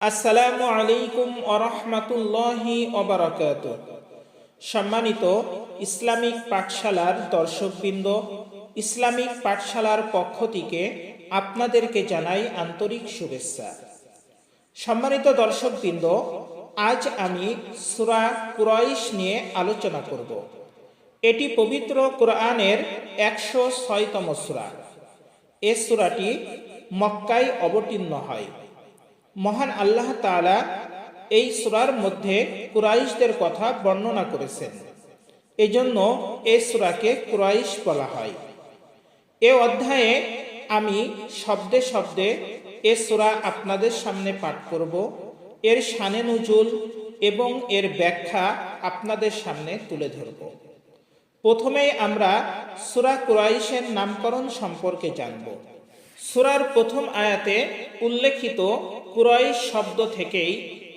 আসসালামু আলাইকুম আরহামাতুল্লাহি অবরাকাত সম্মানিত ইসলামিক পাঠশালার দর্শকবৃন্দ, ইসলামিক পাঠশালার পক্ষ থেকে আপনাদেরকে জানাই আন্তরিক শুভেচ্ছা। সম্মানিত দর্শকবৃন্দ, আজ আমি সুরা কুরাইশ নিয়ে আলোচনা করব। এটি পবিত্র কোরআনের একশো ছয়তম সুরা। এ সুরাটি মক্কায় অবতীর্ণ হয়। মহান আল্লাহ তাআলা এই সুরার মধ্যে কুরাইশদের কথা বর্ণনা করেছেন। এজন্য এই সুরাকে কুরাইশ বলা হয়। এ অধ্যায়ে আমি শব্দে শব্দে এ সুরা আপনাদের সামনে পাঠ করব। এর শানে নজুল এবং এর ব্যাখ্যা আপনাদের সামনে তুলে ধরব। প্রথমেই আমরা সুরা কুরাইশের নামকরণ সম্পর্কে জানব। সুরার প্রথম আয়াতে উল্লেখিত কুরাইশ শব্দ থেকেই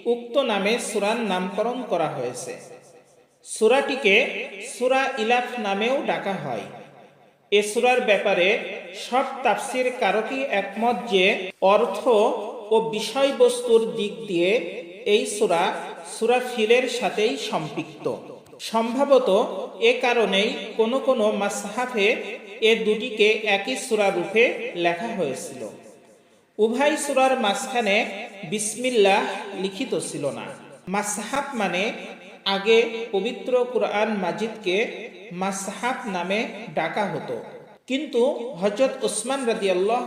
উক্ত নামে সুরার নামকরণ করা হয়েছে। সুরাটিকে সুরা ইলাফ নামেও ডাকা হয়। এ সুরার ব্যাপারে সব তাফসির কারকই একমত যে অর্থ ও বিষয়বস্তুর দিক দিয়ে এই সুরা সুরা ফিলের সাথেই সম্পৃক্ত। সম্ভবত এ কারণেই কোনো কোনো মাসহাফে এ দুটিকে একই সুরা রূপে লেখা হয়েছিল। উভয় সুরার মাঝখানে বিসমিল্লাহ লিখিত ছিল না। মাসহাব মানে আগে পবিত্র কোরআন মাজিদকে মাসহাব নামে ডাকা হতো। কিন্তু হজরত ওসমান রাজি আল্লাহ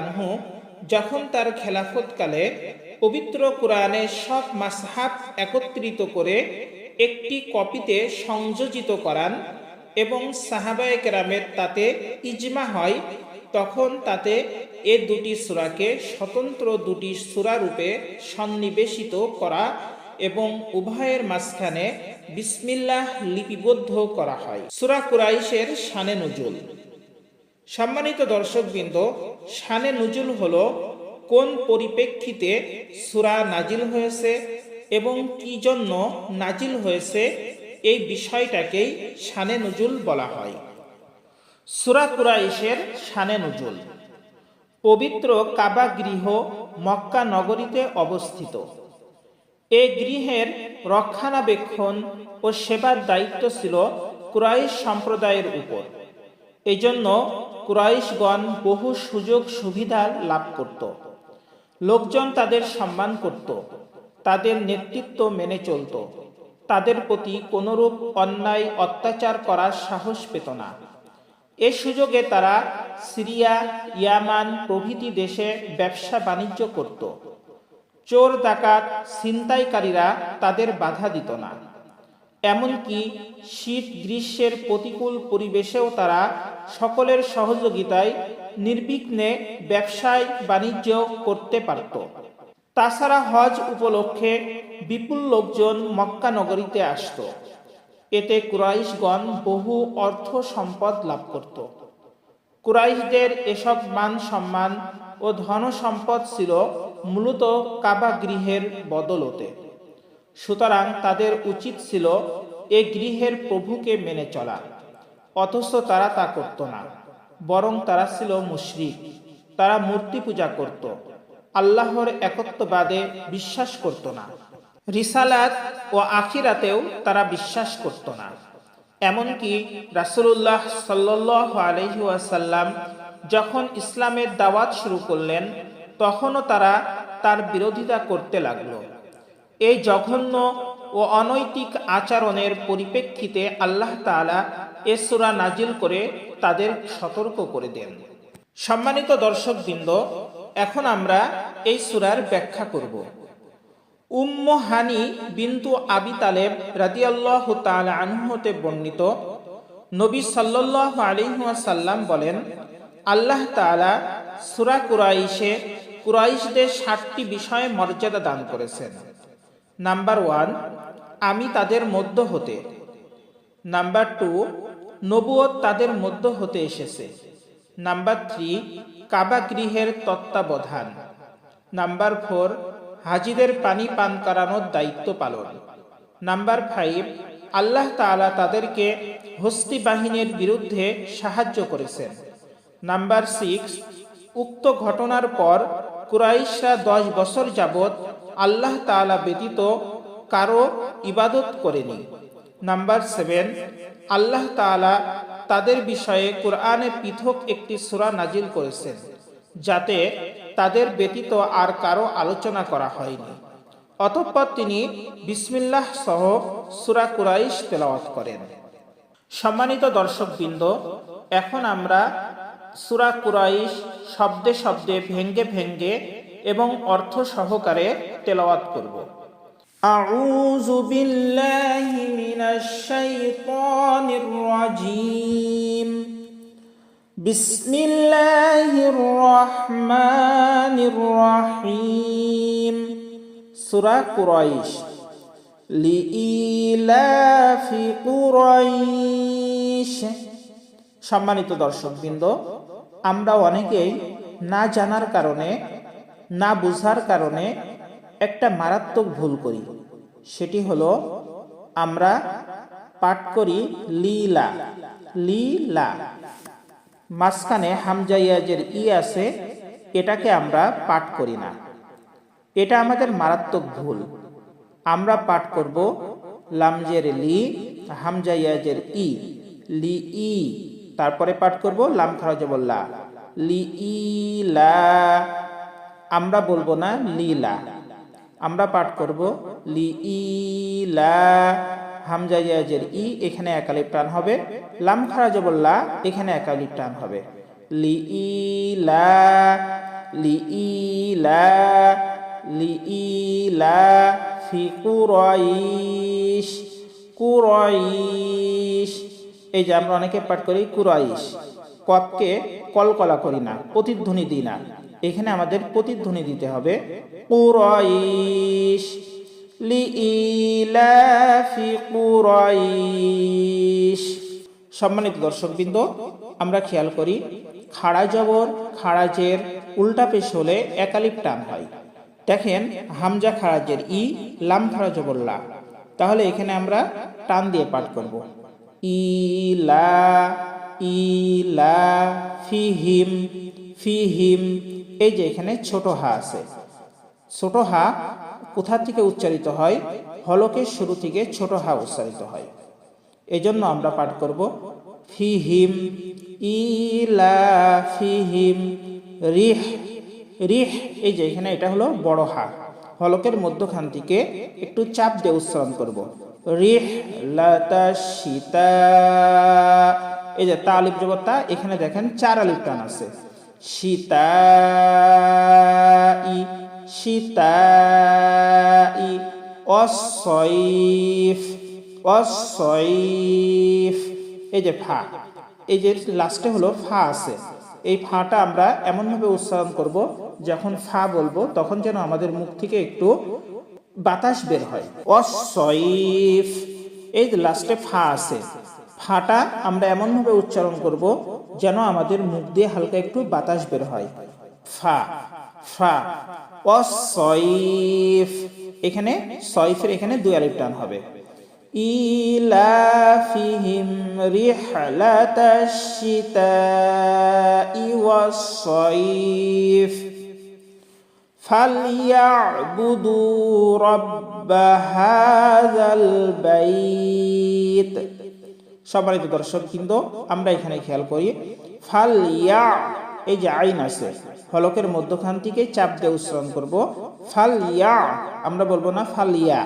আনহু যখন তার খেলাফতকালে পবিত্র কোরআনে সব মাসহাব একত্রিত করে একটি কপিতে সংযোজিত করান এবং সাহাবায়ে কেরামের তাতে ইজমা হয় তখন তাতে এ দুটি সুরাকে স্বতন্ত্র দুটি সুরা রূপে সন্নিবেশিত করা এবং উভয়ের মাঝখানে বিসমিল্লাহ লিপিবদ্ধ করা হয়। সুরা কুরাইশের শানে নজুল। সম্মানিত দর্শকবৃন্দ, শানে নজুল হল কোন পরিপ্রেক্ষিতে সুরা নাজিল হয়েছে এবং কি জন্য নাজিল হয়েছে এই বিষয়টাকেই শানে নজুল বলা হয়। সুরা কুরাইশের শানে নজুল। পবিত্র কাবা গৃহ মক্কা নগরীতে অবস্থিত। এ গৃহের রক্ষণাবেক্ষণ ও সেবার দায়িত্ব ছিল কুরাইশ সম্প্রদায়ের উপর। এজন্য কুরাইশগণ বহু সুযোগ সুবিধা লাভ করত। লোকজন তাদের সম্মান করত, তাদের নেতৃত্ব মেনে চলত। তাদের প্রতি কোনরূপ অন্যায় অত্যাচার করার সাহস পেত না। এ সুযোগে তারা সিরিয়া, ইয়ামান প্রভৃতি দেশে ব্যবসা বাণিজ্য করত। চোর, ডাকাত, ছিনতাইকারীরা তাদের বাধা দিত না। এমনকি শীত গ্রীষ্মের প্রতিকূল পরিবেশেও তারা সকলের সহযোগিতায় নির্বিঘ্নে ব্যবসায় বাণিজ্য করতে পারত। তাছাড়া হজ উপলক্ষে বিপুল লোকজন মক্কা নগরীতে আসত। এতে কুরাইশগণ বহু অর্থ সম্পদ লাভ করত। কুরাইশদের এসব মান সম্মান ও ধন সম্পদ ছিল মূলত কাবা গৃহের বদলতে। সুতরাং তাদের উচিত ছিল এ গৃহের প্রভুকে মেনে চলা। অথচ তারা তা করত না, বরং তারা ছিল মুশরিক। তারা মূর্তি পূজা করত, আল্লাহর একত্ববাদে বিশ্বাস করত না। রিসালাত ও আখিরাতেও তারা বিশ্বাস করত না। এমনকি রাসুল্লাহ সাল্লাহ আলহিউসাল্লাম যখন ইসলামের দাওয়াত শুরু করলেন, তখনও তারা তার বিরোধিতা করতে লাগল। এই জঘন্য ও অনৈতিক আচরণের পরিপ্রেক্ষিতে আল্লাহ তালা এ সুরা নাজিল করে তাদের সতর্ক করে দেন। সম্মানিত দর্শকবৃন্দ, এখন আমরা এই সুরার ব্যাখ্যা করব। উম্ম হানি বিন্তু আবি তালেব রাদিয়াল্লাহ তাল আনহতে বর্ণিত। নবী সাল্লাহ আলিহাসাল্লাম বলেন, আল্লাহ তালা সুরা কুরাইশে কুরাইশদের ষাটটি বিষয়ে মর্যাদা দান করেছেন। নাম্বার ওয়ান, আমি তাদের মধ্য হতে। নাম্বার টু নবুয়ত তাদের মধ্য হতে এসেছে। নাম্বার থ্রি, কাবা গৃহের তত্ত্বাবধান। নাম্বার ফোর হাজিদের পানি পান করানোর দায়িত্ব পালন। নাম্বার ফাইভ আল্লাহ তালা তাদেরকে হস্তি বাহিনীর বিরুদ্ধে সাহায্য করেছেন। নাম্বার সিক্স উক্ত ঘটনার পর কুরাইশরা দশ বছর যাবৎ আল্লাহ তাআলা ব্যতীত কারও ইবাদত করেনি। নাম্বার সেভেন আল্লাহ তাআলা তাদের বিষয়ে কোরআনে পৃথক একটি সুরা নাজিল করেছেন, যাতে তাদের ব্যতীত আর কারো আলোচনা করা হয়নি অতঃপর তিনি বিসমিল্লাহ সহ সূরা কুরাইশ তেলাওয়াত করেন সম্মানিত দর্শকবৃন্দ এখন আমরা সূরা কুরাইশ শব্দে শব্দে ভেঙ্গে ভেঙ্গে এবং অর্থ সহকারে তেলাওয়াত করব أعوذ بالله من الشيطان الرجيم بسم الله الرحمن الرحيم سورة قريش لإيلاف قريش সম্মানিত দর্শকবৃন্দ আমরা অনেকেই না জানার কারণে না বুঝার কারণে একটা মারাত্মক ভুল করি সেটি হলো আমরা পাঠ করি লীলা লীলা মাঝখানে হামজাইয়াজের ই আছে, এটাকে আমরা পাঠ করি না। এটা আমাদের মারাত্মক ভুল। আমরা পাঠ করব লামজের লি হামজাইয়াজের ই। লি ই, তারপরে পাঠ করব লাম খারাজবল্লা লি ই, লা, আমরা বলব না লীলা আমরা পাঠ করব লি ই, লা হামজা ইয়াজের ই এখানে একালিপ টান হবে, লাম খারাজবল্লা এখানে একালিপ টান হবে। লি ই লা, লি ই লা, লি ই লা ফি কুরাইশ কুরাইশ। এই যে আমরা অনেকে পাঠ করি কুরাইশ। কপকে কলকলা করি না, প্রতিধ্বনি দিই না। এখানে আমাদের প্রতিধ্বনি দিতে হবে কুরাইশ। সম্মানিত দর্শকবৃন্দ, আমরা খেয়াল করি, খাড়া জবর, খাড়াজের উল্টা পেশ হলে একালিপ টান হয়। দেখেন, হামজা খারাজের ই, লাম খারা জবর লা। তাহলে এখানে আমরা টান দিয়ে পাঠ করব। ইলা ইলা, ফিহিম ফিহিম, এই যে এখানে ছোট হা আছে। ছোট হা কোথা থেকে উচ্চারিত হয়? হলকের শুরু থেকে ছোট হা উচ্চারিত হয়। এজন্য আমরা পাঠ করব, ফিহিম ইলা ফিহিম রিহ রিহ, এই যে এখানে এটা হলো বড় হা। হলকের মধ্যখান থেকে একটু চাপ দিয়ে উচ্চারণ করব। রিহ, লাতা, সীতা, এই যে তা জবরটা এখানে দেখেন চার আলিফ টান আছে। সীতাই সীতাই অসইফ অসইফ এই যে ফা, এই যে লাস্টে হলো ফা আছে। এই ফাটা আমরা এমনভাবে উচ্চারণ করব, যখন ফা বলব, তখন যেন আমাদের মুখ থেকে একটু বাতাস বের হয়। অসইফ এই যে লাস্টে ফা আছে। ফাটা আমরা এমনভাবে উচ্চারণ করব, যেন আমাদের মুখ দিয়ে হালকা একটু বাতাস বের হয়। ফা ফা। অসইফ এখানে সয়ফের এখানে দুই আলিফ টান হবে। ইলাফিহিম রিহলাতাশিতাই ওয়াসসাইফ ফালইয়াবুদু রব্ব হাযাল বাইত। সম্মানিত দর্শক কিন্তু আমরা এখানে খেয়াল করি। ফালইয়া এই যে আইন আছে ফলকের মধ্যখান থেকে চাপ দিয়ে উচ্চারণ করব। ফালিয়া আমরা বলব না ফালিয়া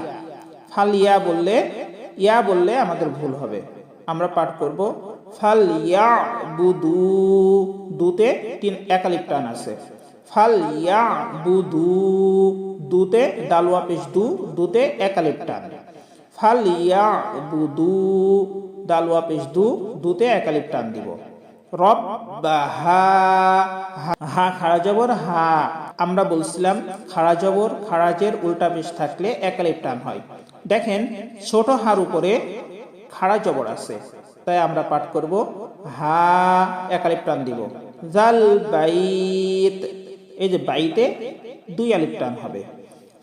ফালিয়া বললে, ইয়া বললে আমাদের ভুল হবে। আমরা পাঠ করব ফালিয়া বুদু, দুতে তিন একালিপ টান আছে। ফালিয়া বুদু, দুতে ডালুয়া পেশ দু, দুতে একালিপ টান। ফালিয়া বুদু, দালুয়া পেশ দু, দুতে একালিপ টান দিব। রব বা হা হা খাড়া জবর, হা। আমরা বলছিলাম খাড়া জবর, খাড়াজের উল্টা পেশ থাকলে একালিপ টান হয়। দেখেন, ছোট হার উপরে খাড়া জবর আছে। তাই আমরা পাঠ করব, হা, একালিপ টান দিব। জাল বাইত। এই যে বাইতে দুই আলিপ টান হবে।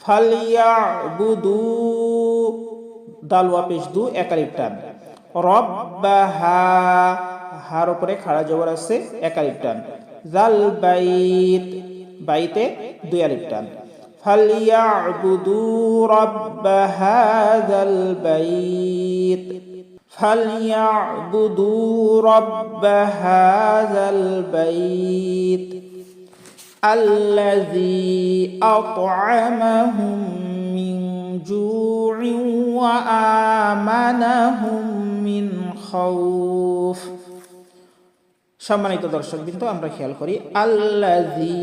ফালিয়া বুদু দালুয়া পেশ দু, একালিপ টান। রব্বাহা হার উপরে খাড়া জবর আছে এক আলিফ টান জাল বাইত বাইতে দুই আলিফ টান فليعبدوا رب هذا البيت فليعبدوا رب هذا البيت الذي أطعمهم من جوع وآمنهم من خوف সম্মানিত দর্শক বিন্দু আমরা খেয়াল করি আল্লাজি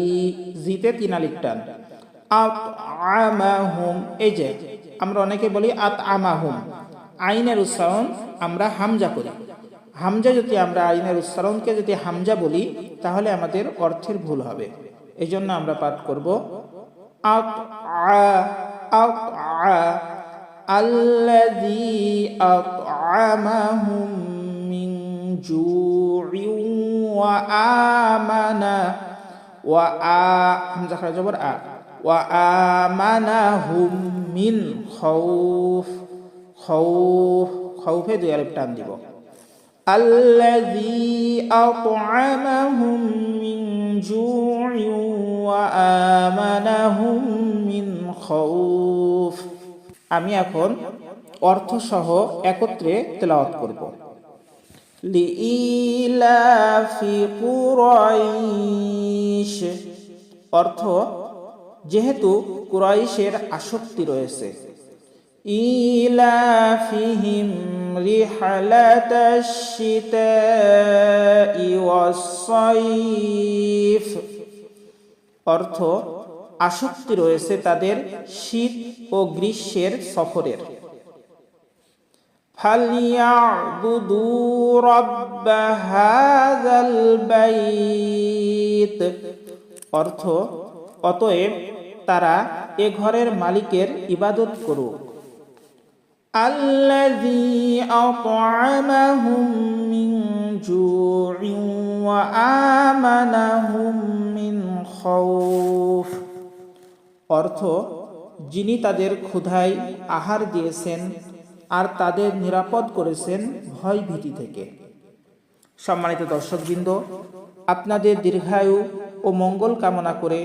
জিতে তিন আলিফ টান। এই যে, আমরা অনেকে বলি আত আমাহুম আইনের উচ্চারণ আমরা হামজা করি। হামজা যদি আমরা আইনের উচ্চারণকে যদি হামজা বলি, তাহলে আমাদের অর্থের ভুল হবে। এই জন্য আমরা পাঠ করব আত আল্লাযী আত'আমাহুম মিন জু'in আমানা ওয়া আ আ ওয়া আমানাহুম মিন খৌফ খৌফ খৌফে দুই আলিফ টান দিব। আল্লাযী আত'আমাহুম মিন জু'ই আমি এখন অর্থসহ একত্রে তেলাওয়াত করব। লিইলাফি কুরাইশ। অর্থ, যেহেতু কুরাইশের আসক্তি রয়েছে। ইলাফিহিম রিহালাতাশ শিতাই ওয়াস-সাইফ। অর্থ, আসক্তি রয়েছে তাদের শীত ও গ্রীষ্মের সফরের। فليعبدوا رب هذا البيت অর্থ অতএব তারা এ ঘরের মালিকের ইবাদত করুক الذي أطعمهم من جوع وآمنهم من خوف অর্থ যিনি তাদের ক্ষুধায় আহার দিয়েছেন আর তাদের নিরাপদ করেছেন ভয় ভীতি থেকে। সম্মানিত দর্শকবৃন্দ, আপনাদের দীর্ঘায়ু ও মঙ্গল কামনা করে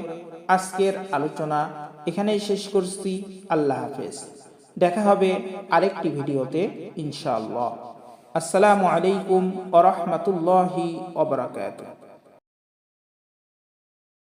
আজকের আলোচনা এখানেই শেষ করছি। আল্লাহ হাফেজ। দেখা হবে আরেকটি ভিডিওতে, ইনশাআল্লাহ। আসসালামু আলাইকুম ওরহমতুল্লাহি ওবরাকাতুহ